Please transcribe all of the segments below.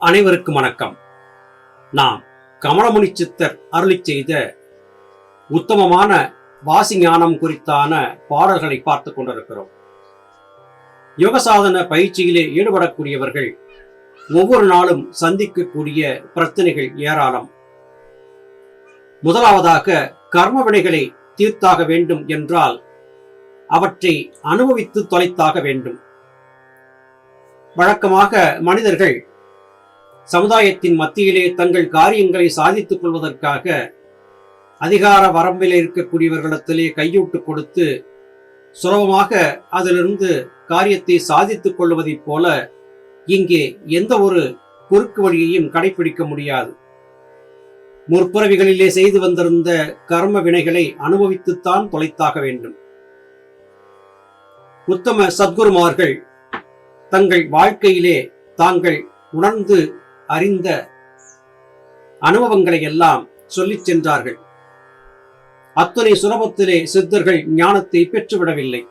அனைவருக்கும் வணக்கம். நாம் கமலமுனி சித்தர் அருளி செய்த உத்தமமான வாசி ஞானம் குறித்தான பாடல்களை பார்த்து கொண்டிருக்கிறோம். யோகசாதன பயிற்சியிலே ஈடுபடக்கூடியவர்கள் ஒவ்வொரு நாளும் சந்திக்கக்கூடிய பிரச்சனைகள் ஏராளம். முதலாவதாக கர்ம வினைகளை தீர்த்தாக வேண்டும் என்றால் அவற்றை அனுபவித்து தொலைத்தாக வேண்டும். வழக்கமாக மனிதர்கள் சமுதாயத்தின் மத்தியிலே தங்கள் காரியங்களை சாதித்துக் கொள்வதற்காக அதிகார வரம்பில் இருக்கக்கூடியவர்களிடத்திலே கையூட்டு கொடுத்து சுலபமாக அதிலிருந்து காரியத்தை சாதித்துக் கொள்வதைப் போல இங்கே எந்த ஒரு குறுக்கு வழியையும் கடைபிடிக்க முடியாது. முற்புறவிகளிலே செய்து வந்திருந்த கர்ம வினைகளை அனுபவித்துத்தான் தொலைத்தாக வேண்டும். உத்தம சத்குருமார்கள் தங்கள் வாழ்க்கையிலே தாங்கள் உணர்ந்து அறிந்த அனுபவங்களை எல்லாம் சொல்லிச் சென்றார்கள். அத்தனை சுலபத்திலே சித்தர்கள் ஞானத்தை பெற்றுவிடவில்லை.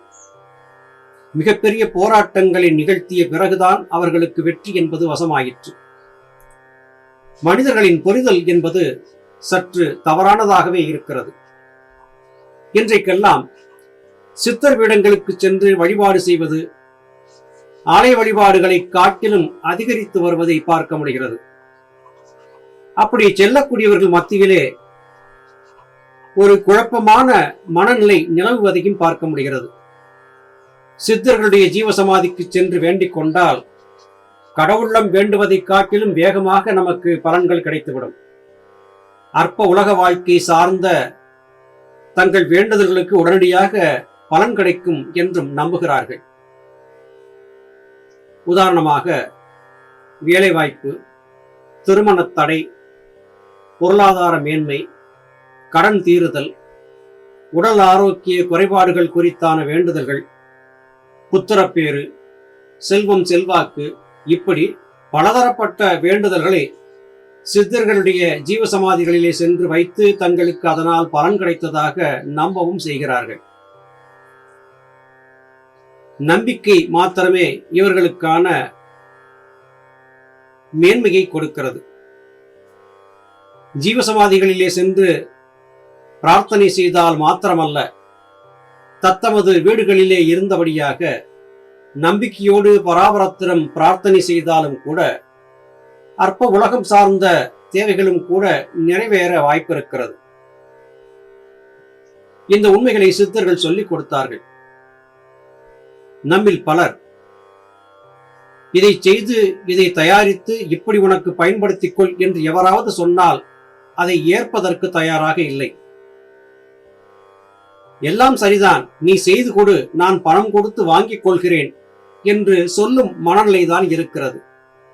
மிகப்பெரிய போராட்டங்களை நிகழ்த்திய பிறகுதான் அவர்களுக்கு வெற்றி என்பது வசமாயிற்று. மனிதர்களின் புரிதல் என்பது சற்று தவறானதாகவே இருக்கிறது. இன்றைக்கெல்லாம் சித்தர் பீடங்களுக்கு சென்று வழிபாடு செய்வது ஆலய வழிபாடுகளை காட்டிலும் அதிகரித்து வருவதை பார்க்க முடிகிறது. அப்படி செல்லக்கூடியவர்கள் மத்தியிலே ஒரு குழப்பமான மனநிலை நிலவுவதையும் பார்க்க முடிகிறது. சித்தர்களுடைய ஜீவசமாதிக்கு சென்று வேண்டிக் கொண்டால் கடவுள்ளம் வேண்டுவதை காட்டிலும் வேகமாக நமக்கு பலன்கள் கிடைத்துவிடும். அற்ப உலக வாழ்க்கை சார்ந்த தங்கள் வேண்டுதல்களுக்கு உடனடியாக பலன் கிடைக்கும் என்றும் நம்புகிறார்கள். உதாரணமாக வேலைவாய்ப்பு திருமணத்தடை பொருளாதார மேன்மை கடன் தீருதல் உடல் ஆரோக்கிய குறைபாடுகள் குறித்தான வேண்டுதல்கள் புத்திரப்பேறு செல்வம் செல்வாக்கு இப்படி பலதரப்பட்ட வேண்டுதல்களை சித்தர்களுடைய ஜீவசமாதிகளிலே சென்று வைத்து தங்களுக்கு அதனால் பலன் கிடைத்ததாக நம்பவும் செய்கிறார்கள். நம்பிக்கை மாத்திரமே இவர்களுக்கான மேன்மையை கொடுக்கிறது. ஜீவசமாதிகளிலே சென்று பிரார்த்தனை செய்தால் மாத்திரமல்ல தத்தமது வீடுகளிலே இருந்தபடியாக நம்பிக்கையோடு பராபரத்திடம் பிரார்த்தனை செய்தாலும் கூட அற்ப உலகம் சார்ந்த தேவைகளும் கூட நிறைவேற வாய்ப்பு இருக்கிறது இந்த உண்மைகளை சித்தர்கள் சொல்லிக் கொடுத்தார்கள். நம்மில் பலர். இதை செய்து இதை தயாரித்து இப்படி உனக்கு பயன்படுத்திக் கொள் என்று எவராவது சொன்னால் அதை ஏற்பதற்கு தயாராக இல்லை. எல்லாம் சரிதான். நீ செய்து கொடு. நான் பணம் கொடுத்து வாங்கிக் கொள்கிறேன் என்று சொல்லும் மனநிலைதான் இருக்கிறது.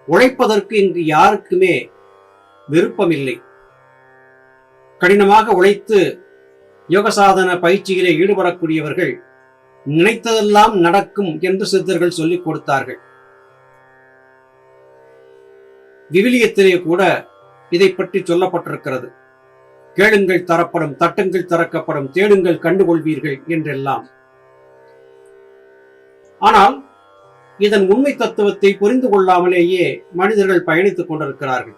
உழைப்பதற்கு இன்று யாருக்குமே விருப்பமில்லை. கடினமாக உழைத்து யோகசாதன பயிற்சியிலே ஈடுபடக்கூடியவர்கள் நினைத்ததெல்லாம் நடக்கும் என்று சித்தர்கள் சொல்லிக் கொடுத்தார்கள். விவிலியத்திலே கூட இதை பற்றி சொல்லப்பட்டிருக்கிறது. கேளுங்கள் தரப்படும் தட்டுங்கள் திறக்கப்படும் தேடுங்கள் கண்டுகொள்வீர்கள் என்றெல்லாம். ஆனால் இதன் உண்மை தத்துவத்தை புரிந்து கொள்ளாமலேயே மனிதர்கள் பயணித்துக் கொண்டிருக்கிறார்கள்.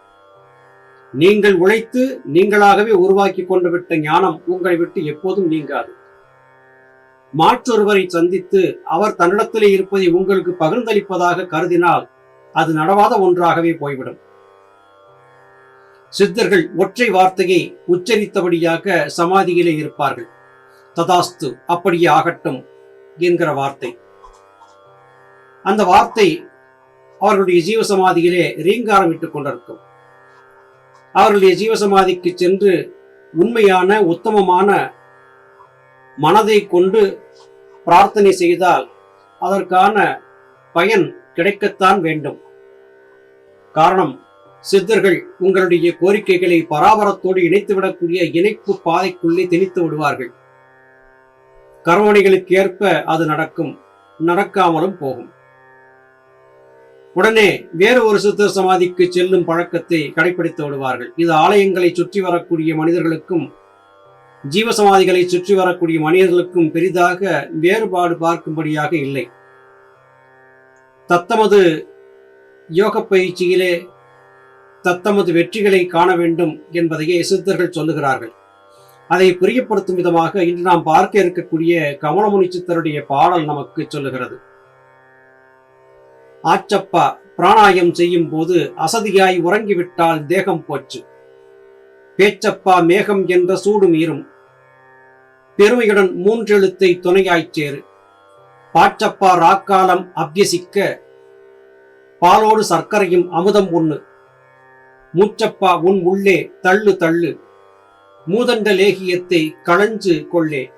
நீங்கள் உழைத்து நீங்களாகவே உருவாக்கி கொண்டு விட்ட ஞானம் உங்களை விட்டு எப்போதும் நீங்காது. மாற்றொருவரை சந்தித்து அவர் தன்னிடத்திலே இருப்பதை உங்களுக்கு பகிர்ந்தளிப்பதாக கருதினால் அது நடவாத ஒன்றாகவே போய்விடும். சித்தர்கள் ஒற்றை வார்த்தையை உச்சரித்தபடியாக சமாதியிலே இருப்பார்கள். ததாஸ்து அப்படியே ஆகட்டும் என்கிற வார்த்தை. அந்த வார்த்தை அவர்களுடைய ஜீவசமாதியிலே ரீங்காரம் இட்டுக் கொண்டிருக்கும். அவர்களுடைய ஜீவசமாதிக்கு சென்று உண்மையான உத்தமமான மனதை கொண்டு பிரார்த்தனை செய்தால் அதற்கான பயன் கிடைக்கத்தான் வேண்டும். காரணம் சித்தர்கள் உங்களுடைய கோரிக்கைகளை பராபரத்தோடு இணைத்துவிடக்கூடிய இணைப்பு பாதைக்குள்ளே திணித்து விடுவார்கள். கர்மணிகளுக்கு ஏற்ப அது நடக்கும் நடக்காமலும் போகும். உடனே வேறு ஒரு சித்தர் சமாதிக்கு செல்லும் பழக்கத்தை கடைபிடித்து விடுவார்கள். இது ஆலயங்களை சுற்றி வரக்கூடிய மனிதர்களுக்கும் ஜீவசமாதிகளை சுற்றி வரக்கூடிய மனிதர்களுக்கும் பெரிதாக வேறுபாடு பார்க்கும்படியாக இல்லை. தத்தமது யோக பயிற்சியிலே தத்தமது வெற்றிகளை காண வேண்டும் என்பதையே சித்தர்கள் சொல்லுகிறார்கள். அதை புரியப்படுத்தும் விதமாக இன்று நாம் பார்க்க இருக்கக்கூடிய கமலமுனி சித்தருடைய பாடல் நமக்கு சொல்லுகிறது. ஆச்சப்பா பிராணாயம் செய்யும் போது அசதியாய் உறங்கிவிட்டால் தேகம் போச்சு. பேச்சப்பா மேகம் என்ற சூடு மீறும். பெருமையுடன் மூன்றெழுத்தை துணையாய்ச் சேரு பாச்சப்பா ராக்காலம் அபியசிக்க பாலோடு சர்க்கரையும் அமுதம் உண்ணு. மூச்சப்பா உன் உள்ளே தள்ளு தள்ளு மூதண்ட லேகியத்தை களஞ்சு கொள்ளே.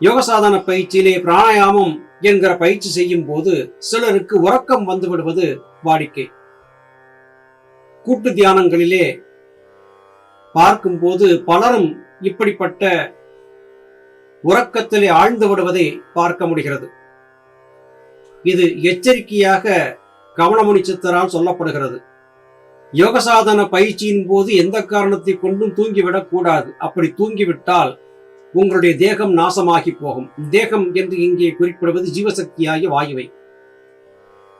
யோகசாதன பயிற்சியிலே பிராணாயாமம் என்கிற பயிற்சி செய்யும் போது சிலருக்கு உறக்கம் வந்து விடுவது வாடிக்கை. கூட்டு தியானங்களிலே பார்க்கும்போது பலரும் இப்படிப்பட்ட உறக்கத்திலே ஆழ்ந்து விடுவதை பார்க்க முடிகிறது. இது எச்சரிக்கையாக கவனமுனி சித்தரால் சொல்லப்படுகிறது. யோகசாதன பயிற்சியின் போது எந்த காரணத்தை கொண்டும் தூங்கிவிடக் கூடாது. அப்படி தூங்கிவிட்டால் உங்களுடைய தேகம் நாசமாகி போகும். தேகம் என்று இங்கே குறிப்பிடுவது ஜீவசக்தியாகிய வாயுவை.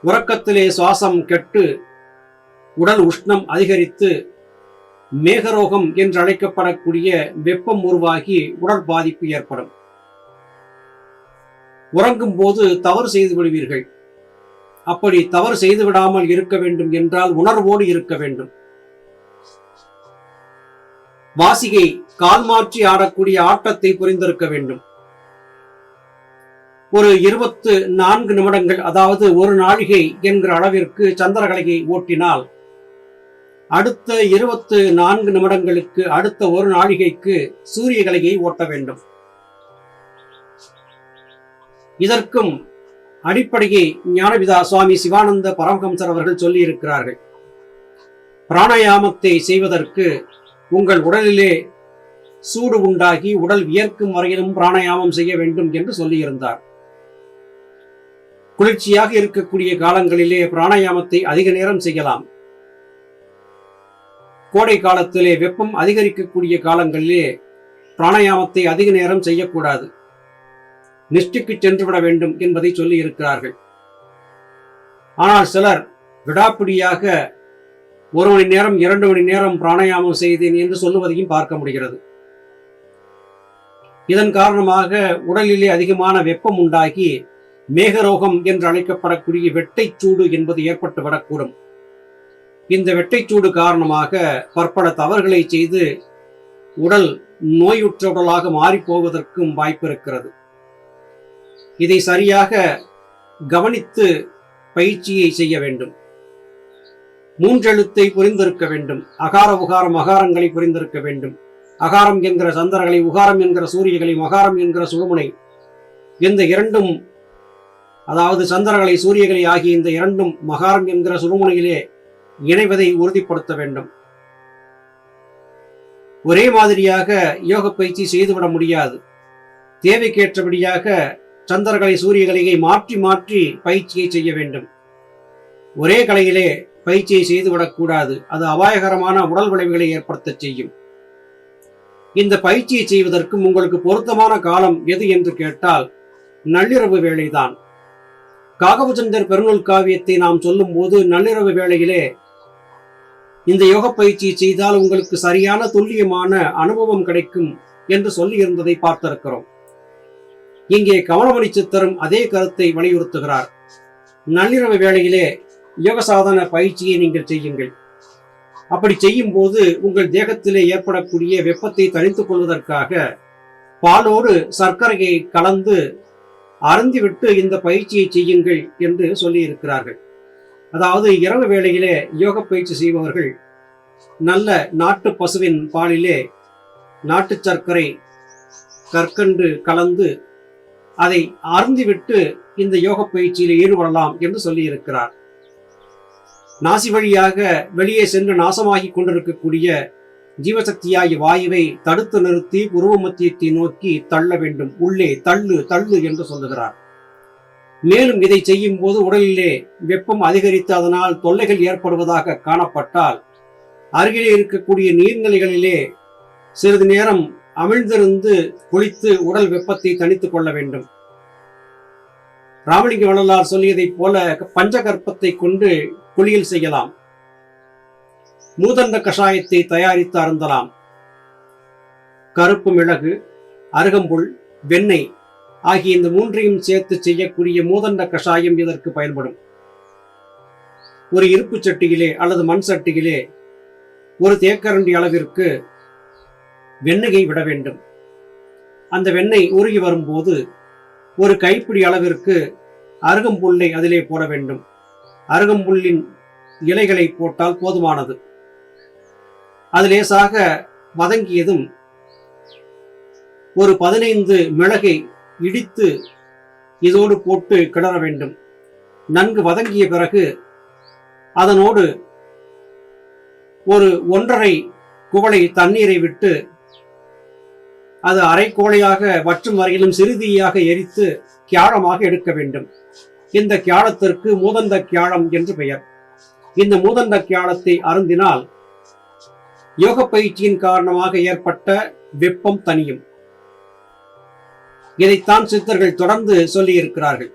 உறக்கத்திலே சுவாசம் கெட்டு உடல் உஷ்ணம் அதிகரித்து மேகரோகம் என்று அழைக்கப்படக்கூடிய வெப்பம் உருவாகி உடல் பாதிப்பு ஏற்படும். உறங்கும் போது தவறு செய்து விடுவீர்கள். அப்படி தவறு செய்து விடாமல் இருக்க வேண்டும் என்றால் உணர்வோடு இருக்க வேண்டும். வாசிகை கால் மாற்றி ஆடக்கூடிய ஆட்டத்தை புரிந்திருக்க வேண்டும். ஒரு இருபத்து நான்கு நிமிடங்கள் அதாவது ஒரு நாழிகை என்கிற அளவிற்கு சந்திரகலையை ஓட்டினால் அடுத்த இருபத்து நான்கு நிமிடங்களுக்கு அடுத்த ஒரு நாழிகைக்கு சூரிய கலையை ஓட்ட வேண்டும். இதற்கும் அடிப்படையை ஞானபிதா சுவாமி சிவானந்த பரமஹம்சர் அவர்கள் சொல்லியிருக்கிறார்கள். பிராணாயாமத்தை செய்வதற்கு உங்கள் உடலிலே சூடு உண்டாகி உடல் வியர்க்கும் வரையிலும் பிராணாயாமம் செய்ய வேண்டும் என்று சொல்லியிருந்தார். குளிர்ச்சியாக இருக்கக்கூடிய காலங்களிலே பிராணாயாமத்தை அதிக நேரம் செய்யலாம். கோடை காலத்திலே வெப்பம் அதிகரிக்கக்கூடிய காலங்களிலே பிராணாயாமத்தை அதிக நேரம் செய்யக்கூடாது. நிஷ்டிக்கு சென்றுவிட வேண்டும் என்பதை சொல்லி இருக்கிறார்கள் ஆனால் சிலர் விடாப்பிடியாக ஒரு மணி நேரம் இரண்டு மணி நேரம் பிராணாயாமம் செய்தேன் என்று சொல்லுவதையும் பார்க்க முடிகிறது. இதன் காரணமாக உடலிலே அதிகமான வெப்பம் உண்டாகி மேகரோகம் என்று அழைக்கப்படக்கூடிய வெட்டைச்சூடு என்பது ஏற்பட்டு விடக்கூடும். இந்த வெட்டைச்சூடு காரணமாக பற்பல தவறுகளை செய்து உடல் நோயுற்ற உடலாக மாறிப் போவதற்கும் வாய்ப்பு இருக்கிறது இதை சரியாக கவனித்து பயிற்சியை செய்ய வேண்டும். மூன்றெழுத்தை புரிந்திருக்க வேண்டும். அகார உகாரம் அகாரங்களை புரிந்திருக்க வேண்டும். அகாரம் என்கிற சந்திரகளை உகாரம் என்கிற சூரியகளை மகாரம் என்கிற சுழுமுனை இந்த இரண்டும் அதாவது சந்திரகளை சூரியகளை ஆகிய இந்த இரண்டும் மகாரம் என்கிற சுழுமுனையிலே இணைவதை உறுதிப்படுத்த வேண்டும். ஒரே மாதிரியாக யோக பயிற்சி செய்துவிட முடியாது. தேவைக்கேற்றபடியாக சந்திரகலை சூரியகலையை மாற்றி மாற்றி பயிற்சியை செய்ய வேண்டும். ஒரே கலையிலே பயிற்சியை செய்துவிடக்கூடாது அது அபாயகரமான உடல் விளைவுகளை ஏற்படுத்த செய்யும். இந்த பயிற்சியை செய்வதற்கும் உங்களுக்கு பொருத்தமான காலம் எது என்று கேட்டால் நள்ளிரவு வேளைதான். காகபுஜந்தர் பெருநூல் காவியத்தை நாம் சொல்லும் போது நள்ளிரவு வேளையிலே இந்த யோக பயிற்சியை செய்தால் உங்களுக்கு சரியான துல்லியமான அனுபவம் கிடைக்கும் என்று சொல்லி இருந்ததை பார்த்திருக்கிறோம். இங்கே கவனமணி சித்தரும் அதே கருத்தை வலியுறுத்துகிறார். நள்ளிரவு வேளையிலே யோக சாதன பயிற்சியை நீங்கள் செய்யுங்கள். அப்படி செய்யும் போது உங்கள் தேகத்திலே ஏற்படக்கூடிய வெப்பத்தை தணித்துக் கொள்வதற்காக பாலோடு சர்க்கரையை கலந்து அருந்திவிட்டு இந்த பயிற்சியை செய்யுங்கள் என்று சொல்லியிருக்கிறார்கள். அதாவது இரவு வேளையிலே யோக பயிற்சி செய்பவர்கள் நல்ல நாட்டு பசுவின் பாலிலே நாட்டு சர்க்கரை கற்கண்டு கலந்து அதை அருந்திவிட்டு இந்த யோக பயிற்சியில் ஈடுபடலாம் என்று சொல்லியிருக்கிறார். நாசி வழியாக வெளியே சென்று நாசமாகி கொண்டிருக்கக்கூடிய ஜீவசக்தியாகிய வாயுவை தடுத்து நிறுத்தி உருவ மத்தியத்தை நோக்கி தள்ள வேண்டும். உள்ளே தள்ளு தள்ளு என்று சொல்லுகிறார். மேலும் இதை செய்யும் போது உடலிலே வெப்பம் அதிகரித்து அதனால் தொல்லைகள் ஏற்படுவதாக காணப்பட்டால் அருகிலே இருக்கக்கூடிய நீர்நிலைகளிலே சிறிது நேரம் அமிழ்ந்திருந்து குளித்து உடல் வெப்பத்தை தணித்துக் கொள்ள வேண்டும். ராமலிங்க வள்ளலார் சொல்லியதைப் போல பஞ்சகற்பத்தை கொண்டு குளியல் செய்யலாம். மூதண்ட கஷாயத்தை தயாரித்து அருந்தலாம். கருப்பு மிளகு அருகம்புல் வெண்ணெய் ஆகிய இந்த மூன்றையும் சேர்த்து செய்யக்கூடிய மூதண்ட கஷாயம் இதற்கு பயன்படும்? ஒரு இருப்பு சட்டியிலே அல்லது மண் சட்டியிலே ஒரு தேக்கரண்டி அளவிற்கு வெண்ணெயை விட வேண்டும். அந்த வெண்ணெய் உருகி வரும்போது ஒரு கைப்பிடி அளவிற்கு அருகம்புல்லை அதிலே போட வேண்டும். அருகம்புல்லின் இலைகளை போட்டால் போதுமானது. அது லேசாக வதங்கியதும் ஒரு பதினைந்து மிளகை இடித்து இதோடு போட்டு கிளற வேண்டும். நன்கு வதங்கிய பிறகு அதனோடு ஒரு ஒன்றரை குவளை தண்ணீரை விட்டு அது அரைக்கோளையாக வற்றும் வரையிலும் சிறுதியாக எரித்து கியாழமாக எடுக்க வேண்டும். இந்த கியாழத்திற்கு மூதந்த கியாழம் என்று பெயர். இந்த மூதந்த கியாழத்தை அருந்தினால் யோக பயிற்சியின் காரணமாக ஏற்பட்ட வெப்பம் தனியும் இதைத்தான் சித்தர்கள் தொடர்ந்து சொல்லியிருக்கிறார்கள்.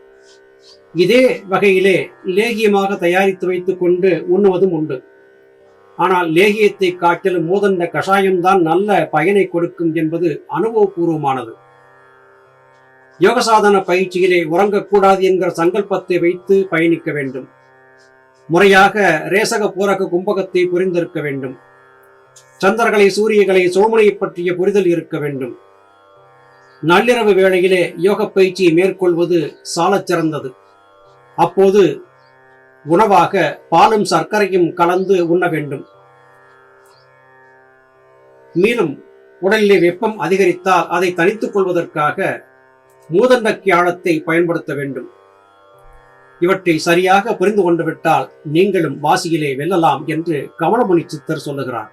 இதே வகையிலே லேகியமாக தயாரித்து வைத்துக் கொண்டு உண்ணுவதும் உண்டு. ஆனால் லேகியத்தை காட்டிலும் மூதண்ட கஷாயம்தான் நல்ல பயனை கொடுக்கும் என்பது அனுபவபூர்வமானது. யோகசாதன பயிற்சியிலே உறங்கக்கூடாது என்கிற சங்கல்பத்தை வைத்து பயணிக்க வேண்டும். முறையாக ரேசக பூரக கும்பகத்தை புரிந்திருக்க வேண்டும். சந்திரகளை சூரியகளை சோமனையை பற்றிய புரிதல் இருக்க வேண்டும். நள்ளிரவு வேளையிலே யோக பயிற்சியை மேற்கொள்வது சாலச் சிறந்தது. அப்போது உணவாக பாலும் சர்க்கரையும் கலந்து உண்ண வேண்டும். மேலும் உடலிலே வெப்பம் அதிகரித்தால் அதை தணித்துக் கொள்வதற்காக மூதண்ட கியாழத்தை பயன்படுத்த வேண்டும். இவற்றை சரியாக புரிந்து கொண்டு விட்டால் நீங்களும் வாசியிலே வெல்லலாம் என்று கமலமுனி சித்தர் சொல்லுகிறார்.